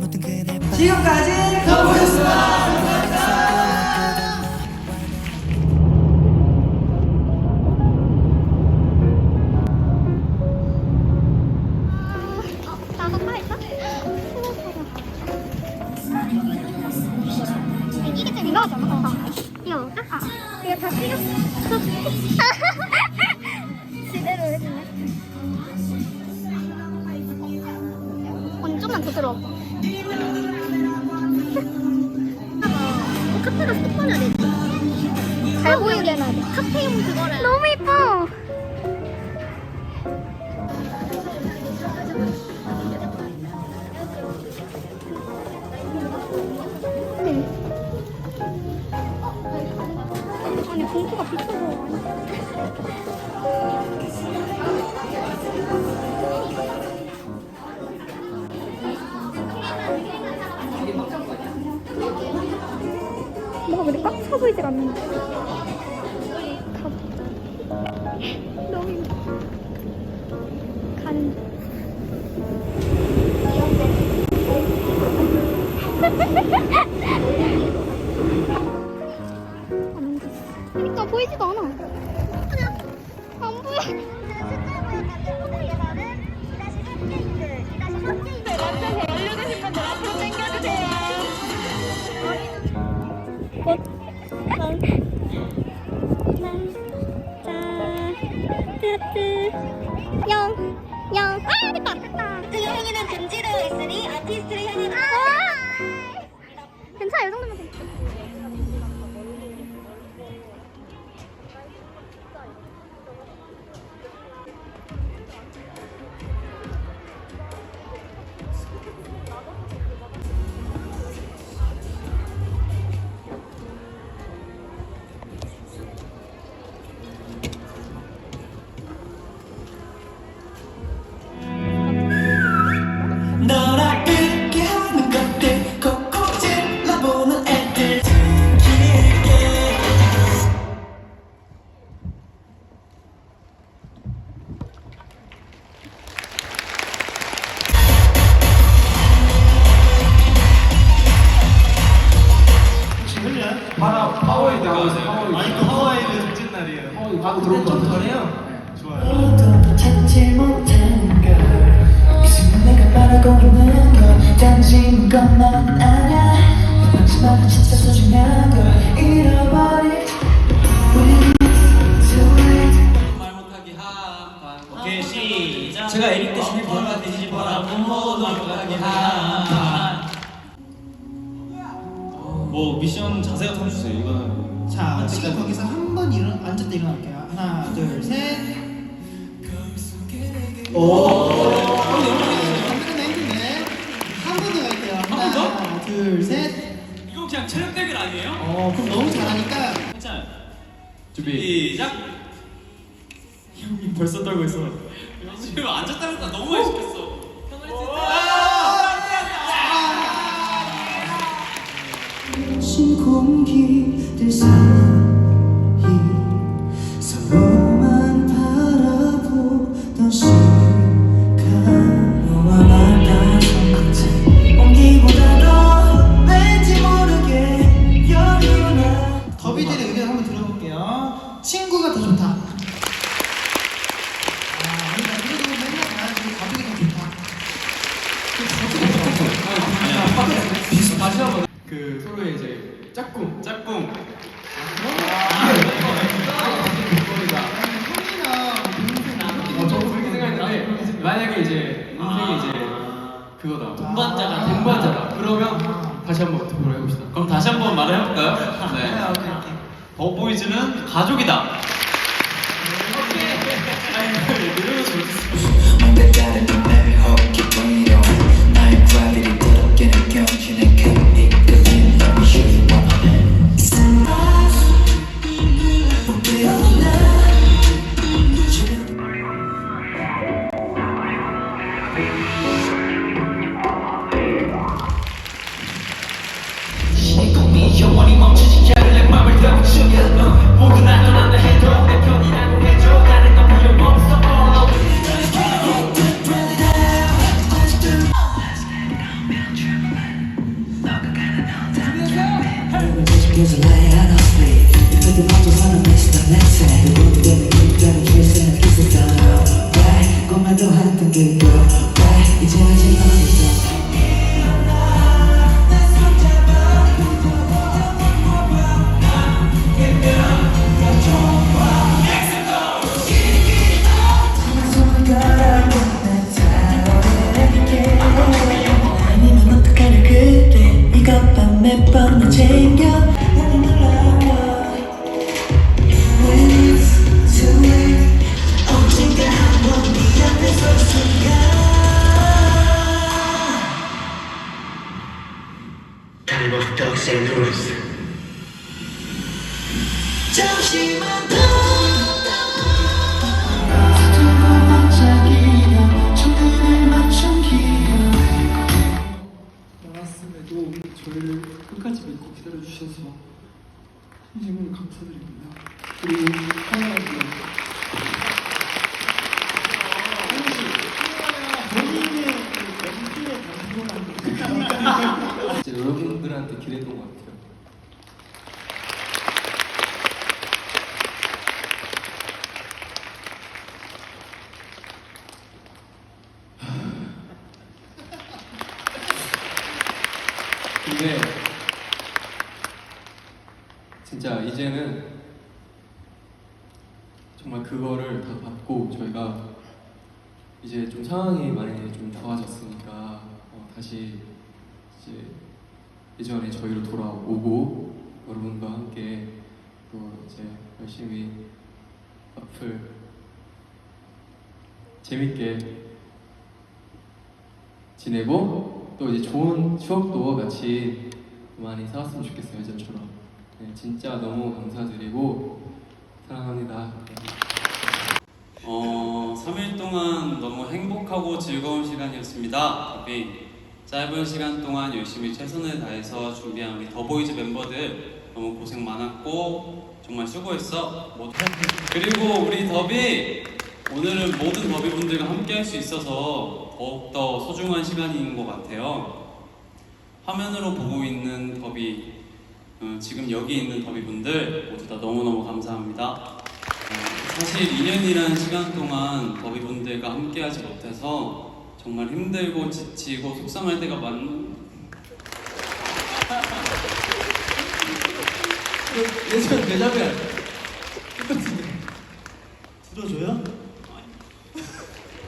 못든 그날 밤 지금까지 어, 카페가 스폰해야 되지. 잘 보이게 해놔야 돼. 카페용 그거를. 너무 이뻐. 아니 공기가 비춰서 차 보이질 않는데 날이에요. 어, 가도 들어올 것 같아. 네, 좋아요. 오늘도 찾지 못한 걸이 순간 내가 바라고 있는 건 단지 것만 아냐 마지막은 진짜 소중한 걸 late 말 못하기 한 오케이 시작. 제가 에릭 대신에 뭐가 뒤집어라 부모도 못하기 한. 뭐 미션 자세 같은 거 주세요. 이거는 자 지금 거기서 한 번 일어 앉았다 일어날게요 하나 둘 셋 오 힘드네 힘드네 한번더 갈게요 번 더? 하나 둘 셋 이거 그냥 체력 대결 아니에요? 어 그럼 너무 잘하니까 괜찮아요. 준비. 시작. 형님 벌써 떨고 있어. 지금 앉았다니까 너무 많이 시켰어. 신 공기들 사 만약에 이제 인생이 이제 그거다. 동반자가 동반자다. 그러면 다시 한번 토론을 해봅시다. 그럼 다시 한번 말을 해볼까요? 아, 네. 오케이 오케이 더보이즈는 가족이다. 떡새 누웠어 잠시만 더 저희를 끝까지 믿고 기다려주셔서 진심으로 감사드립니다. 그리고 사랑합니다. 진짜 여러분들한테 기대했던 것 같아요. 근데 진짜 이제는 정말 그거를 다 받고 저희가 이제 좀 상황이 많이 좀 좋아졌으니까 어, 다시 이제 예전에 저희로 돌아오고 여러분과 함께 또 이제 열심히 앞을 재밌게 지내고 또 이제 좋은 추억도 같이 많이 쌓았으면 좋겠어요 예전처럼 네, 진짜 너무 감사드리고 사랑합니다 어, 3일 동안 너무 행복하고 즐거운 시간이었습니다. 더비 짧은 시간 동안 열심히 최선을 다해서 준비한 우리 더보이즈 멤버들 너무 고생 많았고 정말 수고했어. 모두. 그리고 우리 더비 오늘은 모든 더비 분들과 함께 할 수 있어서 더욱더 소중한 시간인 것 같아요. 화면으로 보고 있는 더비 어, 지금 여기 있는 더비 분들 모두 다 너무너무 감사합니다. 어, 사실 2년이라는 시간 동안 더비 분들과 함께하지 못해서 정말 힘들고 지치고 속상할 때가 많. 예전 대자면 들어줘요?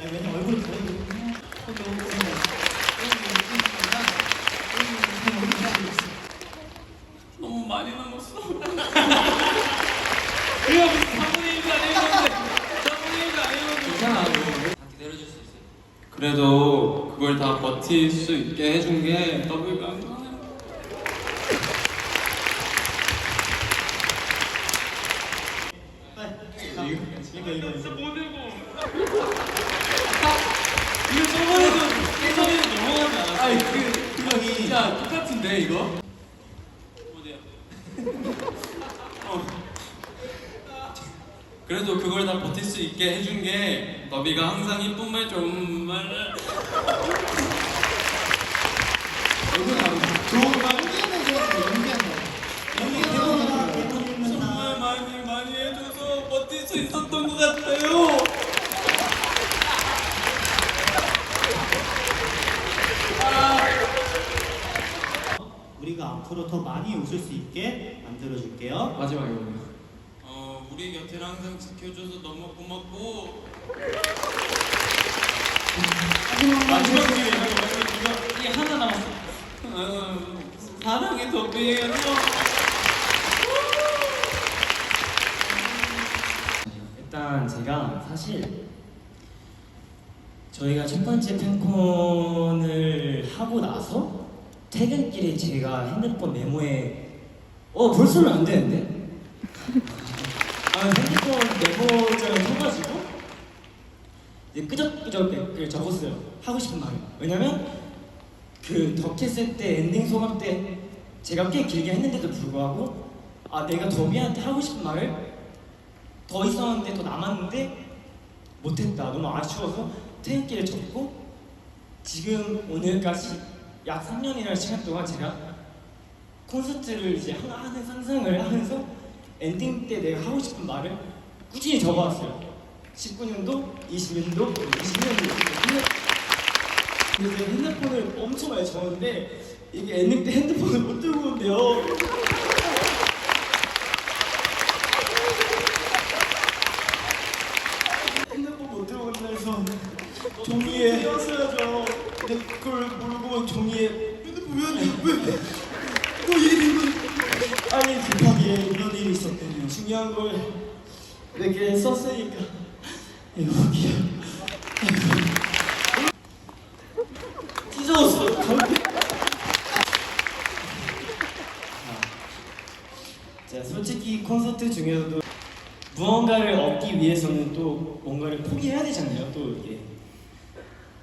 아니 왜냐 얼굴 보이고 너무 많이 남았어. 이거 무슨 3분의 1도 아니었는데 3분의 1도 아니었는데 괜찮아 다 기다려줄 수 있어요. 그걸 다 버틸 수 있게 해준 게 더블가 아니야. 이거 이거 이거 진짜 못 읽어. 이거 저번에도 예전에도 넘어가지 않았어? 아니 그 그거 진짜 똑같은데 이거? 어디야? 어. 그래도 그걸 다 버틸 수 있게 해준 게 너비가 항상 이쁜 말 좋은 말 이거 나오고 좋은 말 정말 많이 많이 해줘서 버틸 수 있었던 것 같아요. 우리가 앞으로 더 많이 웃을 수 있게 만들어 줄게요. 마지막이거든요. 어, 우리 곁에 항상 지켜줘서 너무 고맙고 마지막 기회 이거 하나 남았어. 어, 사랑의 더비예요. 일단 제가 사실 저희가 첫 번째 팬콘을 하고 나서 퇴근길에 제가 핸드폰 메모에 어 벌써는 안 되는데 아 핸드폰 메모장을 펴가지고 이제 끄적끄적 댓글 적었어요. 하고 싶은 말을 왜냐면 그 덕했을 때 엔딩 소감 때 제가 꽤 길게 했는데도 불구하고 아 내가 더비한테 하고 싶은 말을 더 있었는데 더 남았는데 못했다. 너무 아쉬워서 퇴근길에 접고 지금 오늘까지 약 3년이라는 시간 동안 제가 콘서트를 이제 하나 하는 상상을 하면서 엔딩 때 내가 하고 싶은 말을 꾸준히 적어왔어요 19년도, 20년도, 20년도. 그래서 핸드폰을 엄청 많이 적었는데 이게 엔딩 때 핸드폰을 못 들고 온대요. 핸드폰 못 들고 온다 해서 종이에 띄었어야죠. 근데 그걸 모르고 종이에 핸드폰 왜 왜또 일이 아니 급하게 이런 일이 있었거든요. 중요한 걸 내게 썼으니까 콘서트 중에서도 무언가를 얻기 위해서는 또 뭔가를 포기해야 되잖아요 또 이게.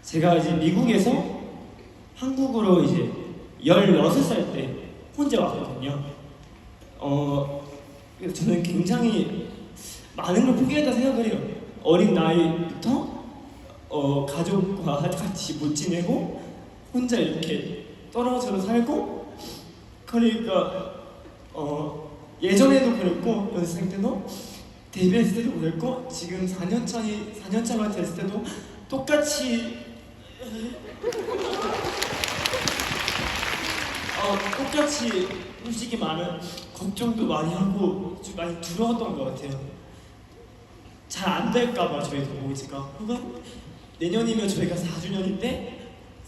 제가 이제 미국에서 한국으로 이제 16살 때 혼자 왔거든요. 어 저는 굉장히 많은 걸 포기했다 생각을 해요 어린 나이부터 어 가족과 같이 못 지내고 혼자 이렇게 떨어져 살고 그러니까 어 예전에도 그랬고 연습생 때도 데뷔했을 때도 그랬고 지금 4년 차이 4년 차가 됐을 때도 똑같이 어 똑같이 솔직히 말은 걱정도 많이 하고 좀 많이 두려웠던 것 같아요. 잘 안 될까봐 저희 더보이즈가 혹은 내년이면 저희가 4주년인데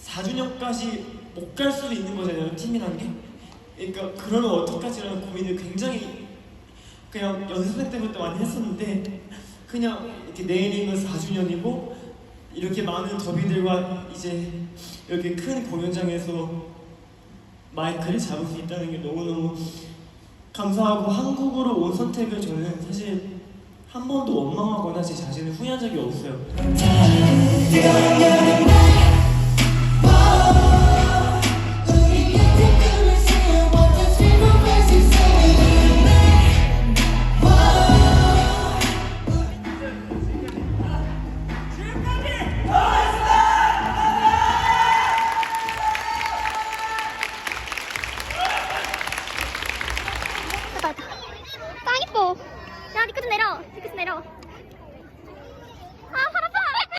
4주년까지 못 갈 수도 있는 거잖아요 팀이란 게. 그러니까 그러면 어떡하지라는 고민을 굉장히 그냥 연습생 때부터 많이 했었는데 그냥 이렇게 내일이면 4주년이고 이렇게 많은 더비들과 이제 이렇게 큰 공연장에서 마이크를 잡을 수 있다는 게 너무너무 감사하고 한국으로 온 선택을 저는 사실 한 번도 원망하거나 제 자신을 후회한 적이 없어요.